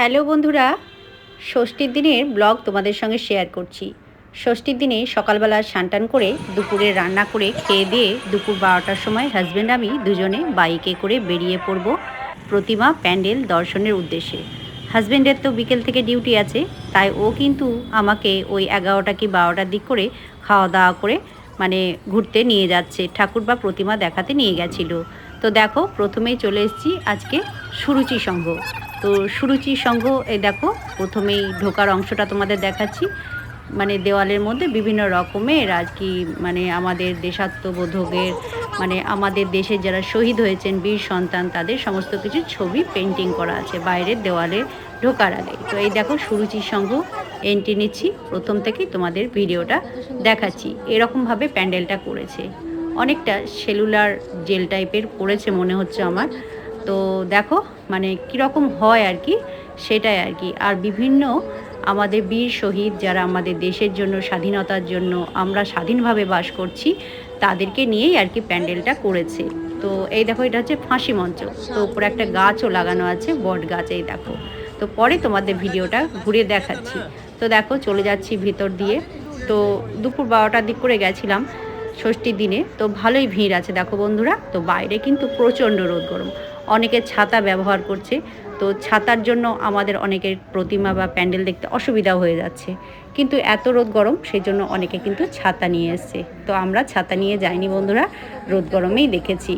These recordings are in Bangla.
হ্যালো বন্ধুরা, ষষ্ঠীর দিনের ব্লগ তোমাদের সঙ্গে শেয়ার করছি। ষষ্ঠীর দিনে সকালবেলা স্নান করে দুপুরে রান্না করে খেয়ে দিয়ে দুপুর বারোটার সময় হাজব্যান্ড আমি দুজনে বাইকে করে বেরিয়ে পড়ব প্রতিমা প্যান্ডেল দর্শনের উদ্দেশ্যে। হাজব্যান্ডের তো বিকেল থেকে ডিউটি আছে, তাই ও কিন্তু আমাকে ওই এগারোটা কি বারোটার দিক করে খাওয়া দাওয়া করে মানে ঘুরতে নিয়ে যাচ্ছে। ঠাকুর বা প্রতিমা দেখাতে নিয়ে গেছিল। তো দেখো, প্রথমেই চলে এসেছি আজকে সুরুচি সংঘ। তো সুরুচি সংঘ এই দেখো, প্রথমেই ঢোকার অংশটা তোমাদের দেখাচ্ছি। মানে দেওয়ালের মধ্যে বিভিন্ন রকমের আর কি মানে আমাদের দেশাত্মবোধকের মানে আমাদের দেশের যারা শহীদ হয়েছেন, বীর সন্তান, তাদের সমস্ত কিছু ছবি পেন্টিং করা আছে বাইরের দেওয়ালে ঢোকার আগে। তো এই দেখো সুরুচির সংঘ এন্ট্রি নিচ্ছি। প্রথম থেকেই তোমাদের ভিডিওটা দেখাচ্ছি। এরকমভাবে প্যান্ডেলটা করেছে। অনেকটা সেলুলার জেল টাইপের করেছে মনে হচ্ছে আমার। তো দেখো মানে কীরকম হয় আর কি, সেটাই আর কি। আর বিভিন্ন আমাদের বীর শহীদ যারা আমাদের দেশের জন্য, স্বাধীনতার জন্য আমরা স্বাধীনভাবে বাস করছি, তাদেরকে নিয়েই আর কি প্যান্ডেলটা করেছে। তো এই দেখো, এটা হচ্ছে ফাঁসি মঞ্চ। তো উপরে একটা গাছও লাগানো আছে, বট গাছ, এই দেখো। তো পরে তোমাদের ভিডিওটা ঘুরে দেখাচ্ছি। তো দেখো, চলে যাচ্ছি ভিতর দিয়ে। তো দুপুর বারোটার দিক করে গেছিলাম। ষষ্ঠীর দিনে তো ভালোই ভিড় আছে। দেখো বন্ধুরা, তো বাইরে কিন্তু প্রচণ্ড রোদ গরম। অনেকে ছাতা ব্যবহার করছে, তো ছাতার জন্য আমাদের অনেকের প্রতিমা বা প্যান্ডেল দেখতে অসুবিধা হয়ে যাচ্ছে। কিন্তু এত রোদ গরম সেই জন্য অনেকে কিন্তু ছাতা নিয়ে এসছে। তো আমরা ছাতা নিয়ে যাইনি বন্ধুরা, রোদ গরমেই দেখেছি।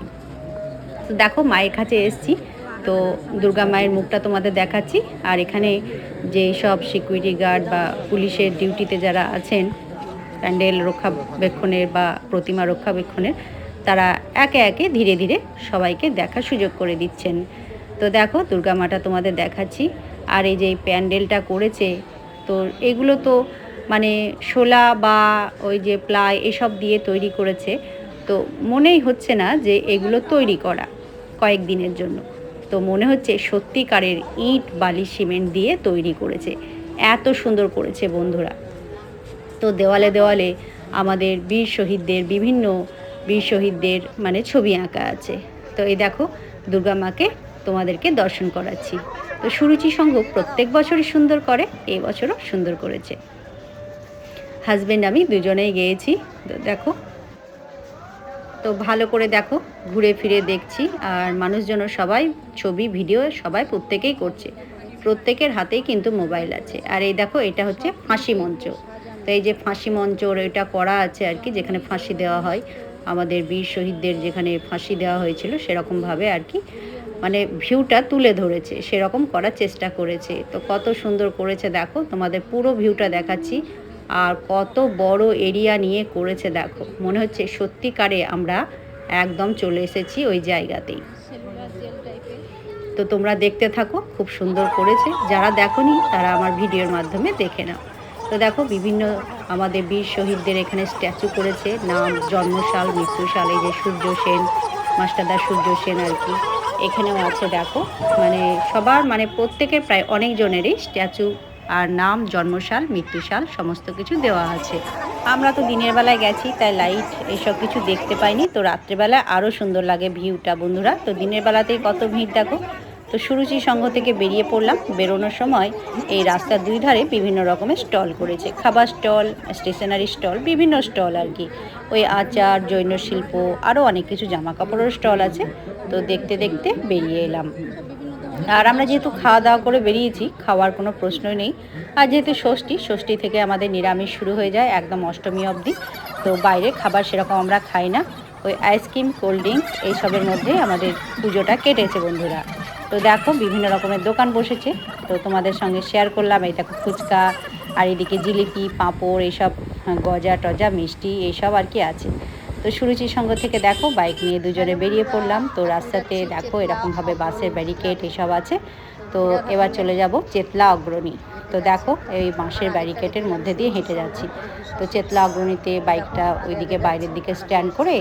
তো দেখো, মায়ের কাছে এসছি। তো দুর্গা মায়ের মুখটা তোমাদের দেখাচ্ছি। আর এখানে যে সব সিকিউরিটি গার্ড বা পুলিশের ডিউটিতে যারা আছেন প্যান্ডেল রক্ষাবেক্ষণের বা প্রতিমা রক্ষাবেক্ষণের, তারা একে একে ধীরে ধীরে সবাইকে দেখার সুযোগ করে দিচ্ছেন। তো দেখো, দুর্গা মাটা তোমাদের দেখাচ্ছি। আর এই যে প্যান্ডেলটা করেছে, তো এগুলো তো মানে শোলা বা ওই যে প্লাই এসব দিয়ে তৈরি করেছে। তো মনেই হচ্ছে না যে এগুলো তৈরি করা কয়েক দিনের জন্য। তো মনে হচ্ছে সত্যিকারের ইট, বালি, সিমেন্ট দিয়ে তৈরি করেছে। এত সুন্দর করেছে বন্ধুরা। তো দেওয়ালে দেওয়ালে আমাদের বীর শহীদদের, বিভিন্ন বীর শহীদদের মানে ছবি আঁকা আছে। তো এই দেখো, দুর্গা মাকে তোমাদেরকে দর্শন করাচ্ছি। তো সুরুচি সংঘ প্রত্যেক বছরই সুন্দর করে, এই বছরও সুন্দর করেছে। হাজব্যান্ড আমি দুজনেই গিয়েছি, তো দেখো। তো ভালো করে দেখো, ঘুরে ফিরে দেখছি, আর মানুষজন সবাই ছবি, ভিডিও সবাই প্রত্যেকেই করছে। প্রত্যেকের হাতেই কিন্তু মোবাইল আছে। আর এই দেখো, এটা হচ্ছে ফাঁসি মঞ্চ। তো এই যে ফাঁসি মঞ্চ এটা করা আছে আর কি, যেখানে ফাঁসি দেওয়া হয়। আমাদের বীর শহীদদের যেখানে ফাঁসি দেওয়া হয়েছিল সেরকমভাবে আর কি। মানে ভিউটা তুলে ধরেছে, সেরকম করার চেষ্টা করেছে। তো কত সুন্দর করেছে দেখো, তোমাদের পুরো ভিউটা দেখাচ্ছি। আর কত বড় এরিয়া নিয়ে করেছে দেখো। মনে হচ্ছে সত্যিকারে আমরা একদম চলে এসেছি ওই জায়গাতেই। তো তোমরা দেখতে থাকো, খুব সুন্দর করেছে। যারা দেখোনি, তারা আমার ভিডিওর মাধ্যমে দেখে নাও। তো দেখো, বিভিন্ন আমাদের বীর শহীদদের এখানে স্ট্যাচু করেছে। নাম জন্মশাল মৃত্যুশাল এই যে সূর্য সেন, মাস্টারদা সূর্য সেন আর কি। এখানেও আছে, দেখো। মানে সবার মানে প্রত্যেকের প্রায় অনেকজনেরই স্ট্যাচু আর নাম জন্মশাল মৃত্যুশাল সমস্ত কিছু দেওয়া আছে। আমরা তো দিনের বেলায় গেছি, তাই লাইট এসব কিছু দেখতে পাইনি। তো রাত্রেবেলায় আরও সুন্দর লাগে ভিউটা, বন্ধুরা। তো দিনের বেলাতেই কত ভিড়, দেখো। তো সুরুচি সংঘ থেকে বেরিয়ে পড়লাম। বেরোনোর সময় এই রাস্তার দুই ধারে বিভিন্ন রকমের স্টল করেছে। খাবার স্টল, স্টেশনারি স্টল, বিভিন্ন স্টল আর কি। ওই আচার, জৈন শিল্প, আরও অনেক কিছু জামা কাপড়ের স্টল আছে। তো দেখতে দেখতে বেরিয়ে এলাম। আর আমরা যেহেতু খাওয়া দাওয়া করে বেরিয়েছি, খাওয়ার কোনো প্রশ্নই নেই। আর যেহেতু ষষ্ঠী ষষ্ঠী থেকে আমাদের নিরামিষ শুরু হয়ে যায় একদম অষ্টমী অবধি। তো বাইরে খাবার সেরকম আমরা খাই না। ওই আইসক্রিম, কোল্ড ড্রিঙ্কস, এইসবের মধ্যেই আমাদের পুজোটা কেটেছে বন্ধুরা। তো দেখো বিভিন্ন রকমের দোকান বসেছে। তো তোমাদের সঙ্গে শেয়ার করলাম এই দেখো ফুচকা আর এদিকে জিলিপি পাঁপড় এইসব হ্যাঁ, গজা টজা মিষ্টি এইসব আর কি আছে। তো সুরুচি সঙ্গ থেকে দেখো বাইক নিয়ে দুজনে বেরিয়ে পড়লাম। তো রাস্তাতে দেখো এরকমভাবে বাসের ব্যারিকেড এসব আছে। তো এবার চলে যাব চেতলা অগ্রণী। তো দেখো এই বাঁশের ব্যারিকেডের মধ্যে দিয়ে হেঁটে যাচ্ছি। তো চেতলা অগ্রণীতে বাইকটা ওইদিকে বাইরের দিকে স্ট্যান্ড করে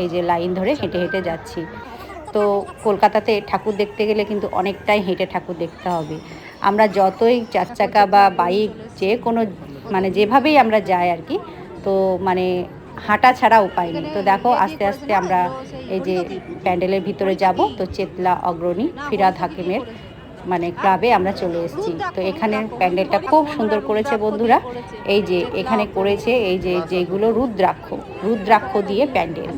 এই যে লাইন ধরে হেঁটে হেঁটে যাচ্ছি। তো কলকাতাতে ঠাকুর দেখতে গেলে কিন্তু অনেকটাই হেঁটে ঠাকুর দেখতে হবে। আমরা যতই চার চাকা বা বাইক যে কোনো মানে যেভাবেই আমরা যাই আর কি, তো মানে হাঁটা ছাড়া উপায় নেই। তো দেখো, আস্তে আস্তে আমরা এই যে প্যান্ডেলের ভিতরে যাব, তো চেতলা অগ্রণী, ফিরাদ হাকিমের মানে ক্লাবে আমরা চলে এসেছি। তো এখানে প্যান্ডেলটা খুব সুন্দর করেছে বন্ধুরা। এই যে এখানে করেছে এই যে যেগুলো রুদ্রাক্ষ রুদ্রাক্ষ দিয়ে প্যান্ডেল।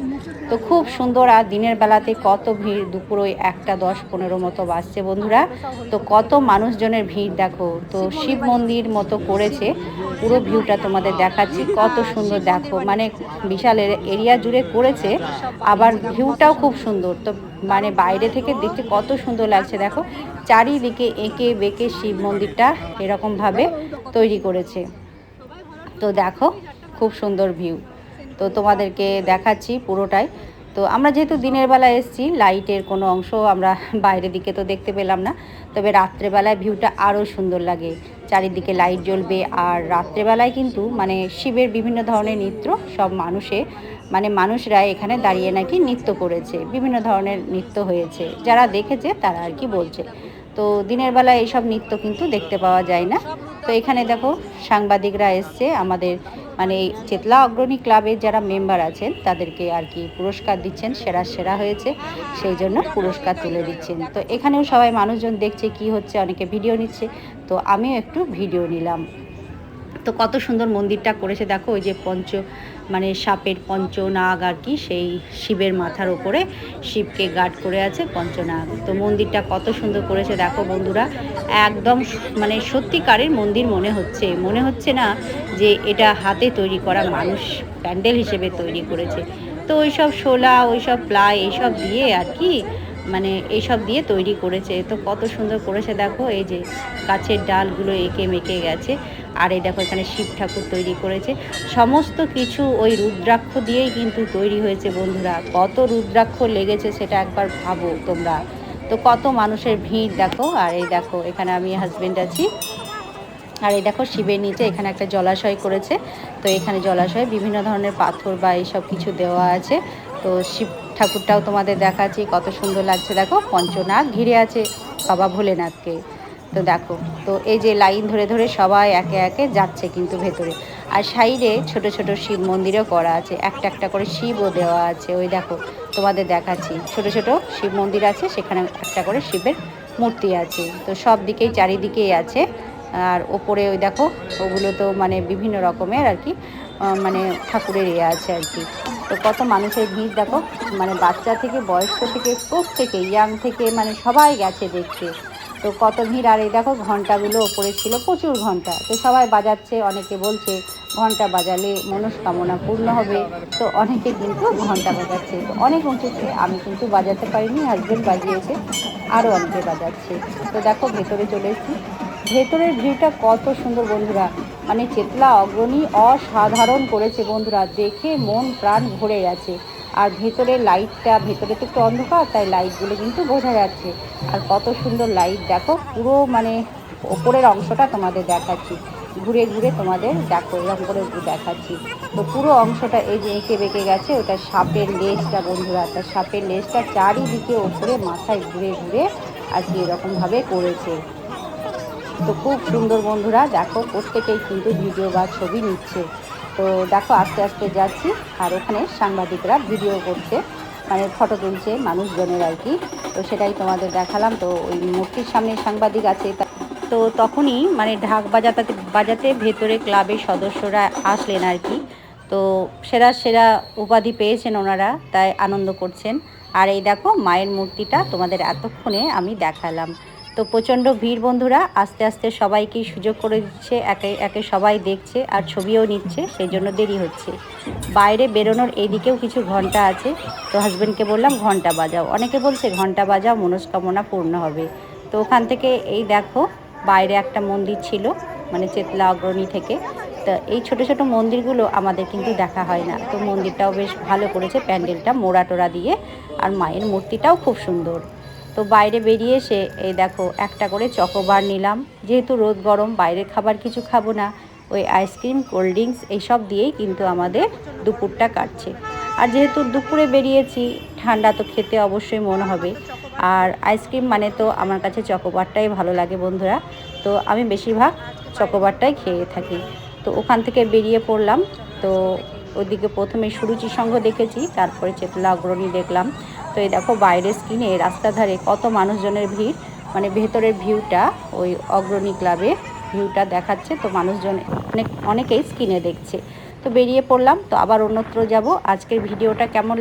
তো খুব সুন্দর আর দিনের বেলাতে কত ভিড় দুপুর ওই একটা, দশ, পনেরো মতো বাজছে বন্ধুরা। তো কত মানুষজনের ভিড় দেখো। তো শিব মন্দির মতো করেছে, পুরো ভিউটা তোমাদের দেখাচ্ছি, কত সুন্দর দেখো। মানে বিশাল এরিয়া জুড়ে করেছে, আবার ভিউটাও খুব সুন্দর। তো মানে বাইরে থেকে দেখতে কত সুন্দর লাগছে দেখো। চারিদিকে এঁকে বেঁকে শিব মন্দিরটা এরকমভাবে তৈরি করেছে। তো দেখো, খুব সুন্দর ভিউ। তো তোমাদেরকে দেখাচ্ছি পুরোটাই। তো আমরা যেহেতু দিনের বেলা এসেছি, লাইটের কোনো অংশ আমরা বাইরের দিকে তো দেখতে পেলাম না। তবে রাত্রেবেলায় ভিউটা আরও সুন্দর লাগে। চারিদিকে লাইট জ্বলবে আর রাত্রেবেলায় কিন্তু মানে শিবের বিভিন্ন ধরনের নৃত্য সব মানুষে মানে মানুষরা এখানে দাঁড়িয়ে নাকি নৃত্য করেছে, বিভিন্ন ধরনের নৃত্য হয়েছে। যারা দেখেছে তারা আর কি বলছে। তো দিনের বেলা এইসব নৃত্য কিন্তু দেখতে পাওয়া যায় না। তো এখানে দেখো সাংবাদিকরা এসছে আমাদের মানে চেতলা অগ্রণী ক্লাবের যারা মেম্বার আছেন, তাদেরকে আর কি পুরস্কার দিচ্ছেন, সেরা সেরা হয়েছে, সেই জন্য পুরস্কার তুলে দিচ্ছেন। তো এখানেও সবাই মানুষজন দেখছে কি হচ্ছে, অনেকে ভিডিও নিচ্ছে। তো আমিও একটু ভিডিও নিলাম। তো কত সুন্দর মন্দিরটা করেছে। দেখো ওই যে পঞ্চ মানে সাপের পঞ্চনাগ আর কি, সেই শিবের মাথার ওপরে শিবকে গার্ড করে আছে পঞ্চনাগ। তো মন্দিরটা কত সুন্দর করেছে। দেখো বন্ধুরা, একদম মানে সত্যিকারের মন্দির মনে হচ্ছে। মনে হচ্ছে না যে এটা হাতে তৈরি করা মানুষ প্যান্ডেল হিসেবে তৈরি করেছে। তো ওইসব শোলা, ওইসব প্লাই, এইসব দিয়ে আর কি মানে এইসব দিয়ে তৈরি করেছে। তো কত সুন্দর করেছে দেখো, এই যে গাছের ডালগুলো এঁকে মেকে গেছে। আর এই দেখো এখানে শিব ঠাকুর তৈরি করেছে। সমস্ত কিছু ওই রুদ্রাক্ষ দিয়েই কিন্তু তৈরি হয়েছে বন্ধুরা। কত রুদ্রাক্ষ লেগেছে সেটা একবার ভাবো তোমরা। তো কত মানুষের ভিড় দেখো। আর এই দেখো, এখানে আমি হাজবেন্ড আছি। আর এই দেখো শিবের নিচে এখানে একটা জলাশয় করেছে। তো এখানে জলাশয়ে বিভিন্ন ধরনের পাথর বা এইসব কিছু দেওয়া আছে। তো শিব ঠাকুরটাও তোমাদের দেখাচ্ছি, কত সুন্দর লাগছে। দেখো, পঞ্চনাগ ঘিরে আছে বাবা ভোলেনাথকে। তো দেখো, তো এই যে লাইন ধরে ধরে সবাই একে একে যাচ্ছে কিন্তু ভেতরে। আর সাইডে ছোট ছোট শিব মন্দিরও করা আছে, একটা একটা করে শিবও দেওয়া আছে। ওই দেখো, তোমাদের দেখাচ্ছি, ছোট ছোট শিব মন্দির আছে, সেখানে একটা করে শিবের মূর্তি আছে। তো সব দিকেই চারিদিকেই আছে। আর ওপরে ওই দেখো, ওগুলো তো মানে বিভিন্ন রকমের আর কি মানে ঠাকুরের ইয়ে আছে আর কি। তো কত মানুষের ভিড় দেখো। মানে বাচ্চা থেকে, বয়স্ক থেকে, প্রত্যেকে ইয়াং থেকে মানে সবাই গেছে দেখতে। তো কত ভিড়, আর এই দেখো ঘন্টাগুলো ওপরে ছিল, প্রচুর ঘণ্টা। তো সবাই বাজাচ্ছে, অনেকে বলছে ঘণ্টা বাজালে মনস্কামনা পূর্ণ হবে। তো অনেকে কিন্তু ঘণ্টা বাজাচ্ছে। তো অনেক উঁচুতে আমি কিন্তু বাজাতে পারিনি হাজব্যান্ড বাজিয়েছে, আরও অনেকে বাজাচ্ছে। তো দেখো ভেতরে চলে এসেছি। ভেতরের ভিউটা কত সুন্দর বন্ধুরা। মানে চেতলা, অগ্রণী, অসাধারণ করেছে বন্ধুরা। দেখে মন প্রাণ ভরে গেছে। আর ভেতরে লাইটটা ভেতরে তো একটু অন্ধকার, তাই লাইটগুলো কিন্তু বোঝা যাচ্ছে। আর কত সুন্দর লাইট দেখো, পুরো মানে ওপরের অংশটা তোমাদের দেখাচ্ছি। ঘুরে ঘুরে তোমাদের দেখো, এরকম করে দেখাচ্ছি। তো পুরো অংশটা এই যে এঁকে বেঁকে গেছে, ওটা সাপের লেজটা বন্ধুরা তার সাপের লেজটা চারিদিকে ওপরে মাথায় ঘুরে ঘুরে আর কি এরকমভাবে করেছে। তো খুব সুন্দর বন্ধুরা, দেখো প্রত্যেকেই কিন্তু ভিডিও বা ছবি নিচ্ছে। তো দেখো, আস্তে আস্তে যাচ্ছি, আর ওখানে সাংবাদিকরা ভিডিও করছে মানে ফটো তুলছে মানুষজনের আর কি। তো সেটাই তোমাদের দেখালাম, তো ওই মূর্তির সামনে সাংবাদিক আছে তো তখনই মানে ঢাক বাজাতে বাজাতে ভেতরে ক্লাবের সদস্যরা আসলেন আর কি। তো সেরা সেরা উপাধি পেয়েছেন ওনারা, তাই আনন্দ করছেন। আর এই দেখো, মায়ের মূর্তিটা তোমাদের এতক্ষণে আমি দেখালাম। তো প্রচণ্ড ভিড় বন্ধুরা, আস্তে আস্তে সবাইকেই সুযোগ করে দিচ্ছে, একে একে সবাই দেখছে আর ছবিও নিচ্ছে, সেই জন্য দেরি হচ্ছে। বাইরে বেরোনোর এইদিকেও কিছু ঘণ্টা আছে, তো হাজব্যান্ডকে বললাম, ঘণ্টা বাজাও। অনেকে বলছে, ঘণ্টা বাজাও, মনস্কামনা পূর্ণ হবে। তো ওখান থেকে এই দেখো, বাইরে একটা মন্দির ছিল মানে চেতলা অগ্রণী থেকে। তো এই ছোট ছোট মন্দিরগুলো আমাদের কিন্তু দেখা হয় না। তো মন্দিরটাও বেশ ভালো করেছে, প্যান্ডেলটা মোড়া টোড়া দিয়ে, আর মায়ের মূর্তিটাও খুব সুন্দর। তো বাইরে বেরিয়ে এসে, এই দেখো, একটা করে চকোবার নিলাম। যেহেতু রোদ গরম, বাইরের খাবার কিছু খাব না। ওই আইসক্রিম, কোল্ড ড্রিঙ্কস, এইসব দিয়েই কিন্তু আমাদের দুপুরটা কাটছে। আর যেহেতু দুপুরে বেরিয়েছি, ঠান্ডা তো খেতে অবশ্যই মনে হবে। আর আইসক্রিম মানে তো আমার কাছে চকোবারটাই ভালো লাগে বন্ধুরা। তো আমি বেশিরভাগ চকোবারটাই খেয়ে থাকি। তো ওখান থেকে বেরিয়ে পড়লাম। তো ওইদিকে প্রথমে সুরুচি সংঘ দেখেছি, তারপরে চেতলা অগ্রণী দেখলাম। তো এই দেখো বাইরে স্কিনে রাস্তার ধারে কত মানুষজনের ভিড় মানে ভেতরের ভিউটা, ওই অগ্রণী ক্লাবে ভিউটা দেখাচ্ছে, তো মানুষজন অনেক, অনেকেই স্কিনে দেখছে। তো বেরিয়ে পড়লাম, তো আবার অন্যত্র যাব। আজকের ভিডিওটা কেমন